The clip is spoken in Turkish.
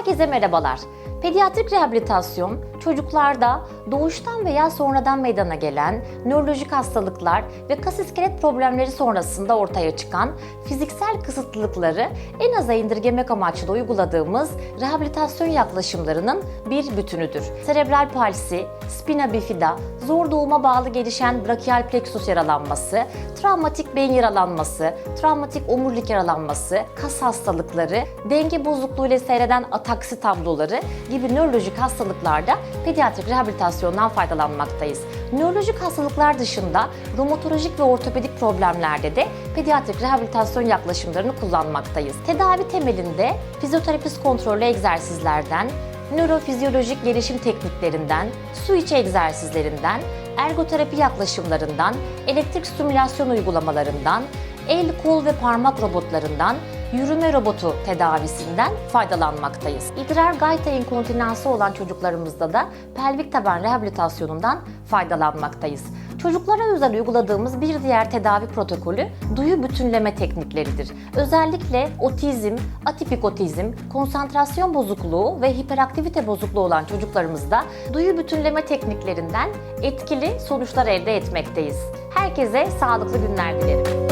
Herkese merhabalar. Pediatrik rehabilitasyon, çocuklarda doğuştan veya sonradan meydana gelen nörolojik hastalıklar ve kas iskelet problemleri sonrasında ortaya çıkan fiziksel kısıtlılıkları en aza indirgemek amaçlı uyguladığımız rehabilitasyon yaklaşımlarının bir bütünüdür. Serebral palsi, spina bifida, zor doğuma bağlı gelişen brachial plexus yaralanması, travmatik beyin yaralanması, travmatik omurilik yaralanması, kas hastalıkları, denge bozukluğu ile seyreden ataksi tabloları gibi nörolojik hastalıklarda pediatrik rehabilitasyondan faydalanmaktayız. Nörolojik hastalıklar dışında romatolojik ve ortopedik problemlerde de pediatrik rehabilitasyon yaklaşımlarını kullanmaktayız. Tedavi temelinde fizyoterapist kontrollü egzersizlerden, nörofizyolojik gelişim tekniklerinden, su içi egzersizlerinden, ergoterapi yaklaşımlarından, elektrik stimülasyon uygulamalarından, el, kol ve parmak robotlarından, yürüme robotu tedavisinden faydalanmaktayız. İdrar gayta inkontinansı olan çocuklarımızda da pelvik taban rehabilitasyonundan faydalanmaktayız. Çocuklara özel uyguladığımız bir diğer tedavi protokolü duyu bütünleme teknikleridir. Özellikle otizm, atipik otizm, konsantrasyon bozukluğu ve hiperaktivite bozukluğu olan çocuklarımızda duyu bütünleme tekniklerinden etkili sonuçlar elde etmekteyiz. Herkese sağlıklı günler dilerim.